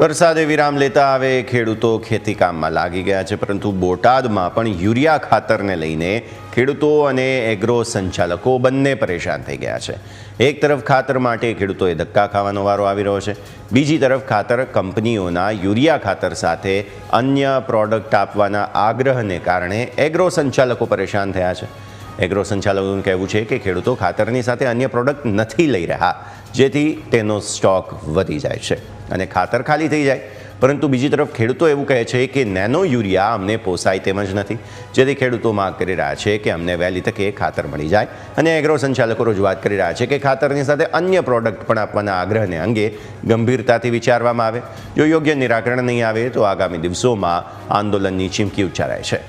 વરસાદે વિરામ લેતા હવે ખેડૂતો ખેતી કામમાં લાગી ગયા છે, પરંતુ બોટાદમાં પણ યુરિયા ખાતરને લઈને ખેડૂતો અને એગ્રો સંચાલકો બંને પરેશાન થઈ ગયા છે. એક તરફ ખાતર માટે ખેડૂતોએ ધક્કા ખાવાનો વારો આવી રહ્યો છે, બીજી તરફ ખાતર કંપનીઓના યુરિયા ખાતર સાથે અન્ય પ્રોડક્ટ આપવાના આગ્રહને કારણે એગ્રો સંચાલકો પરેશાન થયા છે. એગ્રો સંચાલકોનું કહેવું છે કે ખેડૂતો ખાતરની સાથે અન્ય પ્રોડક્ટ નથી લઈ રહ્યા, જેથી તેનો સ્ટોક વધી જાય છે. અને ખાતર ખાલી થઈ જાય. પરંતુ બીજી તરફ ખેડૂતો એવું કહે છે કે નેનો યુરિયા અમને પોસાય તેમ જ નથી. જેથી ખેડૂતો માંગ કરી રહ્યા છે કે અમને વહેલી તકે ખાતર મળી જાય. અને એગ્રો સંચાલકો રજૂઆત કરી રહ્યા છે કે ખાતરની સાથે અન્ય પ્રોડક્ટ પણ આપવાના આગ્રહને અંગે ગંભીરતાથી વિચારવામાં આવે. જો યોગ્ય નિરાકરણ નહીં આવે તો આગામી દિવસોમાં આંદોલનની ચીમકી ઉચ્ચારાય છે.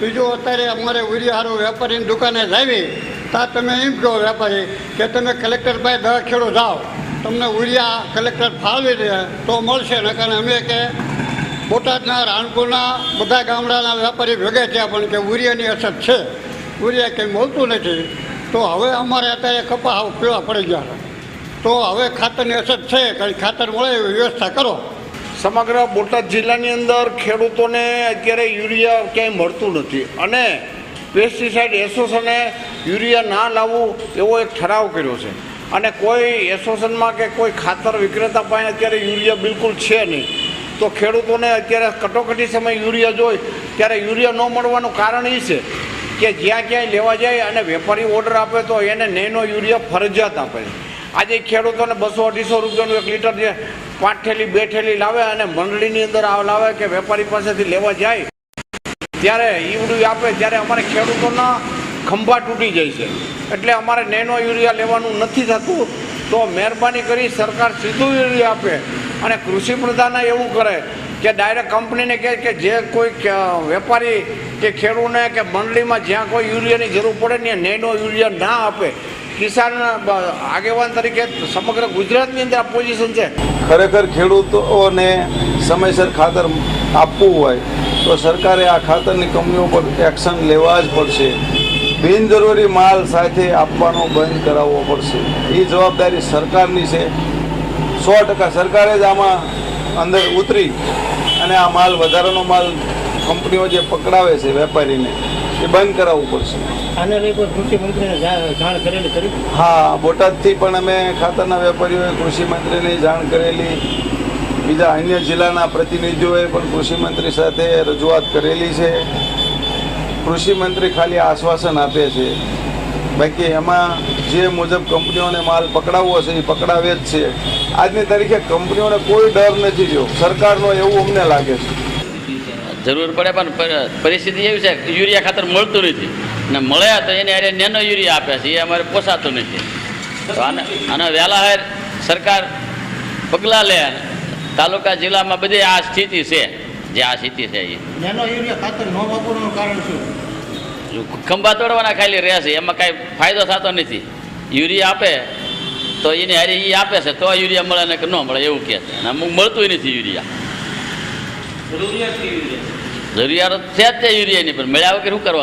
બીજું અત્યારે અમારે ઉરિયાહારો વેપારીની દુકાને જાવી ત્યાં તમે એમ કહો વેપારી કે તમે કલેક્ટર પાસે દવા ખેડો જાઓ. તમને ઉરિયા કલેક્ટર ફાળવી દે, તો મળશે. નકર અમે કે બોટાદના, રાણપુરના, બધા ગામડાના વેપારી ભેગા થયા પણ કે ઉરિયાની અસર છે. ઉરિયા કંઈ મળતું નથી. તો હવે અમારે અત્યારે કપા પીવા પડી ગયા તો હવે ખાતરની અસર છે, કંઈ ખાતર મળે એવી વ્યવસ્થા કરો. સમગ્ર બોટાદ જિલ્લાની અંદર ખેડૂતોને અત્યારે યુરિયા ક્યાંય મળતું નથી. અને પેસ્ટિસાઇડ એસોસિએશને યુરિયા ના લાવવું એવો એક ઠરાવ કર્યો છે. અને કોઈ એસોસિએશનમાં કે કોઈ ખાતર વિક્રેતા પાસે અત્યારે યુરિયા બિલકુલ છે નહીં. તો ખેડૂતોને અત્યારે કટોકટી સમય યુરિયા જોઈ, ત્યારે યુરિયા ન મળવાનું કારણ એ છે કે જ્યાં ક્યાંય લેવા જાય અને વેપારી ઓર્ડર આપે તો એને નેનો યુરિયા ફરજિયાત આપે છે. આજે ખેડૂતોને બસો અઢીસો રૂપિયાનું એક લીટર જે પાંચ થેલી, બે લાવે અને મંડળીની અંદર લાવે કે વેપારી પાસેથી લેવા જાય. ત્યારે યુરિયા આપે, ત્યારે અમારે ખેડૂતોના ખંભા તૂટી જાય છે. એટલે અમારે નેનો યુરિયા લેવાનું નથી થતું, તો મહેરબાની કરી સરકાર સીધું યુરિયા આપે. અને કૃષિ પ્રધાને એવું કરે કે ડાયરેક્ટ કંપનીને કહે કે જે કોઈ વેપારી કે ખેડૂતને કે મંડળીમાં જ્યાં કોઈ યુરિયાની જરૂર પડે ને નેનો યુરિયા ના આપે. કિસાન આગેવાન તરીકે સમગ્ર ગુજરાતની અંદર આ પોઝિશન છે. ખરેખર ખેડૂતોને સમયસર ખાતર આપવું હોય, તો સરકારે આ ખાતરની કંપનીઓ પર એક્શન લેવા જ પડશે. બિનજરૂરી માલ સાથે આપવાનો બંધ કરાવવો પડશે. એ જવાબદારી સરકારની છે. સો ટકા સરકારે જ આમાં અંદર ઉતરી અને આ માલ વધારાનો માલ કંપનીઓ જે પકડાવે છે વેપારીને એ બંધ કરાવવું પડશે. આને લઈ કોઈ કૃષિ મંત્રીને જાણ કરેલી કરી હા બોટાદથી પણ અમે ખાતરના વેપારીઓએ કૃષિ મંત્રીને જાણ કરેલી. બીજા અન્ય જિલ્લાના પ્રતિનિધિઓએ પણ કૃષિ મંત્રી સાથે રજૂઆત કરેલી છે. કૃષિ મંત્રી ખાલી આશ્વાસન આપે છે. બાકી એમાં જે મુજબ કંપનીઓને માલ પકડાવવો છે એ પકડાવે જ છે. આજની તારીખે કંપનીઓને કોઈ ડર નથી રહ્યો. સરકારનો એવું અમને લાગે છે. જરૂર પડે પણ પરિસ્થિતિ એવી છે કે યુરિયા ખાતર મળતું નથી. ને મળે તો એને હારે નેનો યુરિયા આપે છે એ અમારે પોસાતું નથી. તો આને આને વહેલા હેર સરકાર પગલાં લે તાલુકા જિલ્લામાં બધી આ સ્થિતિ છે જે આ સ્થિતિ છે એ. નેનો યુરિયા ખાતર ન વાપરવાનું કારણ શું? જો ખંભા તોડવાના ખાલી રહેશે એમાં કાંઈ ફાયદો થતો નથી. યુરિયા આપે તો એને હારે એ આપે છે તો યુરિયા મળે ને કે ન મળે એવું કહે છે. અને અમુક મળતું નથી યુરિયા. જરૂરિયાત છે જ તે યુરિયાની પણ મળ્યા વગર શું કરવાનું?